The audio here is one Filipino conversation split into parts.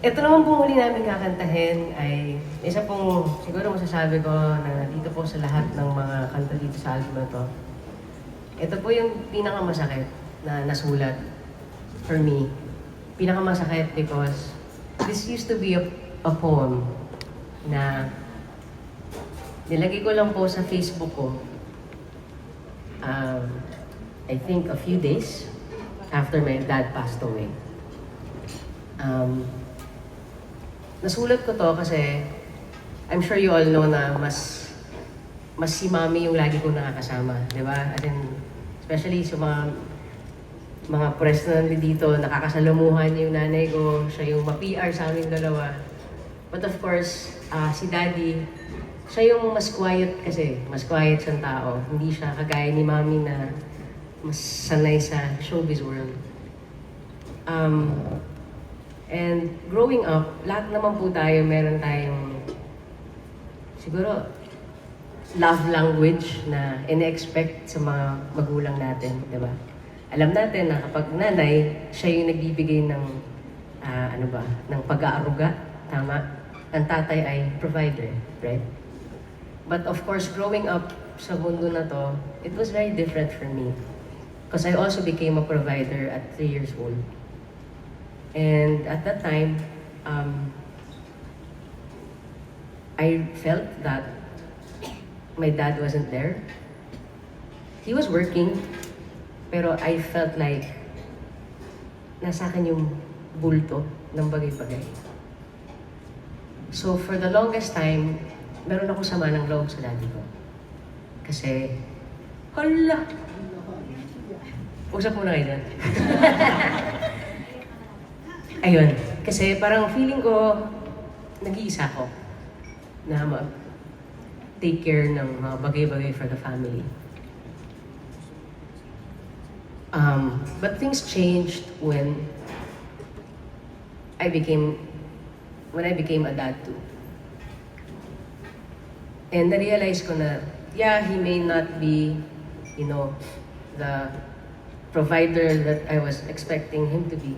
ito naman pong huli namin kakantahin ay isa pong siguro masasabi ko na dito po sa lahat ng mga kanta dito sa album na to. Ito po yung pinakamasakit na nasulat for me. Pinakamasakit because this used to be a, a poem na nilagay ko lang po sa Facebook ko. Um, I think a few days after my dad passed away. Um, nasulat ko to kasi I'm sure you all know na mas mas si mami yung lagi kong nakakasama, di ba? At then, especially sa mga mga press na nandito, nakakasalamuhan yung nanay ko, siya yung ma-PR sa aming dalawa. But of course, ah, si daddy, siya yung mas quiet kasi, mas quiet siyang tao. Hindi siya kagaya ni mami na mas sanay sa showbiz world. Um, and growing up, lahat naman po tayo, meron tayong siguro love language na ine-expect sa mga magulang natin, di ba? Alam natin na kapag nanay, siya yung nagbibigay ng, ah, ano ba, ng pag-aaruga, tama? Ang tatay ay provider, right? But of course, growing up sa mundo na to, it was very different for me. Because I also became a provider at three years old. And at that time, um, I felt that my dad wasn't there. He was working, pero I felt like nasa akin yung bulto ng bagay-bagay. So for the longest time, meron ako sama ng loob sa daddy ko. Kasi, hala! Usap muna kayo dyan. Ayun. Kasi parang feeling ko, nag-iisa ko na mag take care ng mga bagay-bagay for the family. Um, but things changed when I became when I became a dad too. And na-realize ko na, yeah, he may not be, you know, the provider that I was expecting him to be.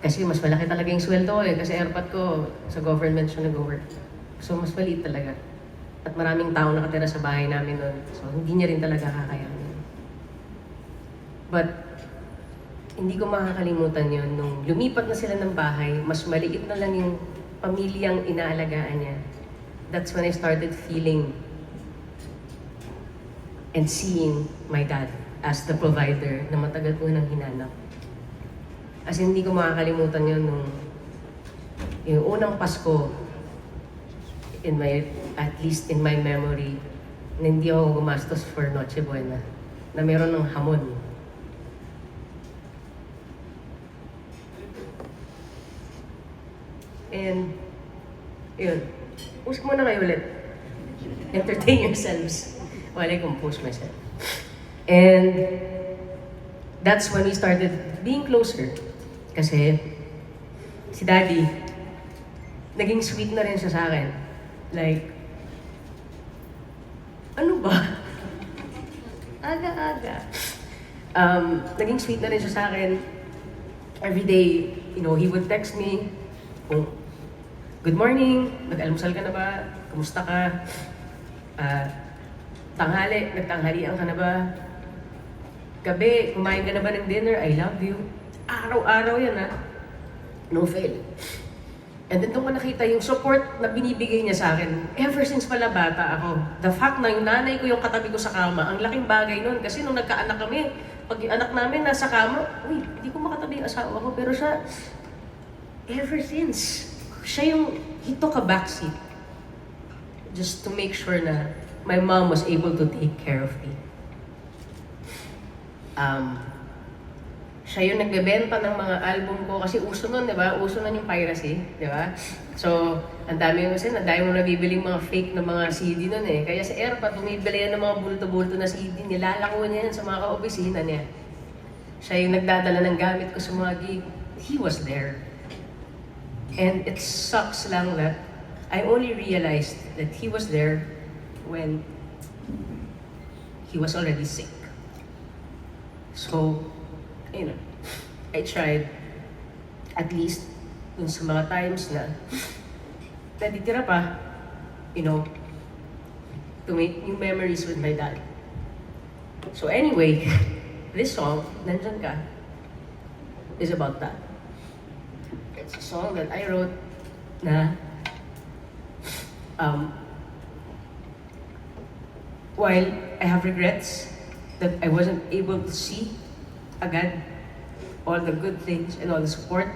Kasi mas malaki talaga yung sweldo ko eh. Kasi airpot ko sa government siya nag-work. So mas maliit talaga. At maraming tao nakatira sa bahay namin noon. So hindi niya rin talaga kakayanin. But hindi ko makakalimutan yun. Nung lumipat na sila ng bahay, mas maliit na lang yung pamilyang inaalagaan niya. That's when I started feeling and seeing my dad as the provider na matagal ko nang hinanap. As in, hindi ko makakalimutan yun nung yung unang Pasko in my, at least in my memory, na hindi ako gumastos for Noche Buena. Na meron ng hamon. And, yun. Post muna kayo ulit. Entertain yourselves while I compose myself. And that's when we started being closer. Kasi si Daddy, naging sweet na rin siya sa akin. Like, ano ba? Aga-aga. Um, naging sweet na rin siya sa akin. Every day, you know, he would text me kung, Good morning, nag-almusal ka na ba? Kamusta ka? Ah, tanghali, nagtanghalian ka na ba? Gabi, kumain ka na ba ng dinner? I love you. Araw-araw yan ha. No fail. And then doon ko nakita yung support na binibigay niya sa akin. Ever since pala bata ako. The fact na yung nanay ko yung katabi ko sa kama, ang laking bagay nun. Kasi nung nagkaanak kami, pag yung anak namin nasa kama, uy, hindi ko makatabi yung asawa ko. Pero siya, ever since, siya yung, he took a backseat. Just to make sure na my mom was able to take care of me. Um, siya yung nagbebenta ng mga album ko kasi uso nun, di ba? Uso nun yung piracy, di ba? So, ang dami kasi, ang dami mo nabibiling mga fake na mga CD nun eh. Kaya sa Airpot, bumibili yan ng mga bulto-bulto na CD, nilalako niya yan sa mga kaopisina niya. Siya yung nagdadala ng gamit ko sa mga gig. He was there. And it sucks lang that I only realized that he was there when he was already sick. So, you know, I tried. at least dun sa mga times na natitira pa, you know, to make new memories with my dad. So anyway, this song, Nandyan Ka, is about that. It's a song that I wrote na um, while I have regrets that I wasn't able to see agad all the good things and all the support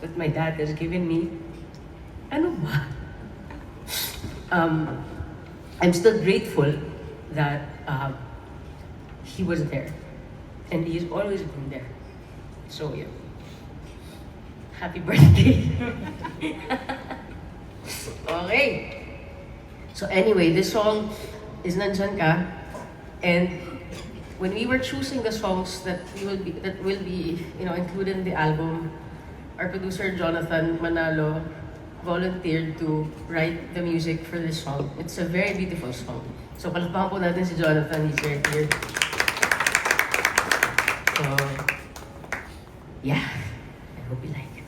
that my dad has given me, ano ba? Um, I'm still grateful that uh, he was there. And he's always been there. So, yeah. Happy birthday. okay. So anyway, this song is Nandyan Ka. And when we were choosing the songs that we will be that will be, you know, included in the album, our producer Jonathan Manalo volunteered to write the music for this song. It's a very beautiful song. So palakpakan po natin si Jonathan, he's right here. So, yeah, I hope you like it.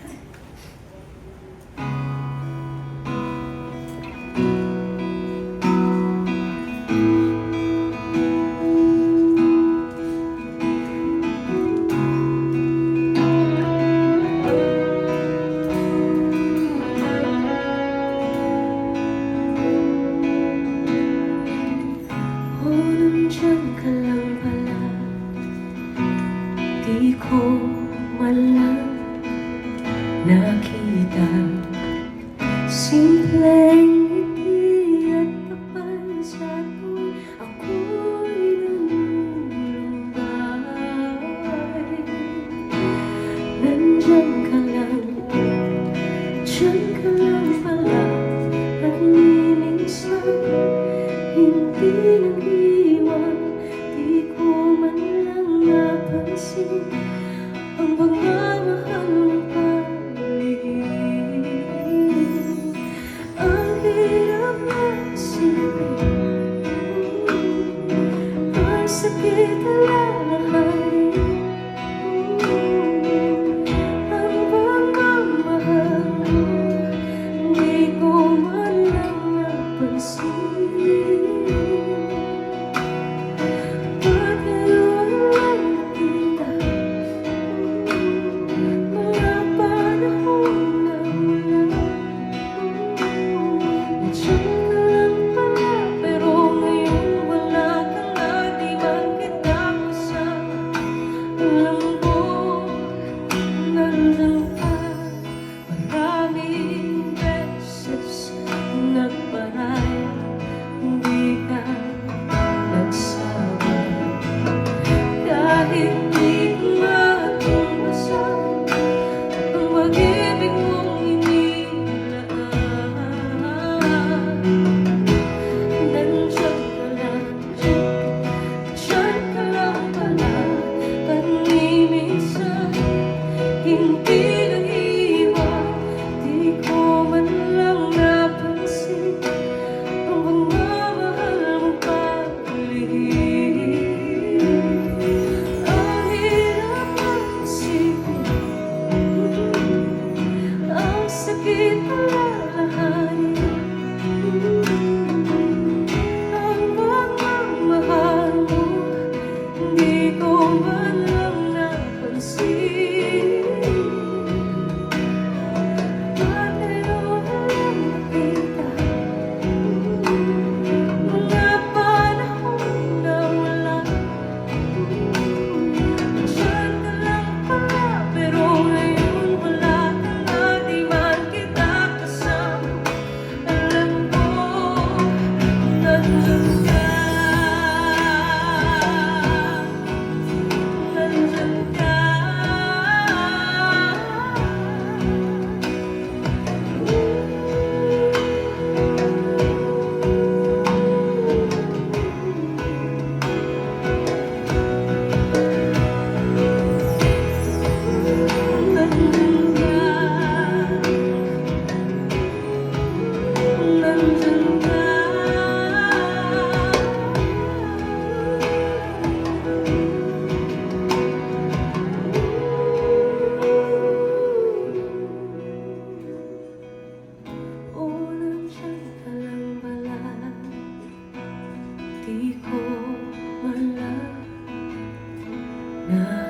because now.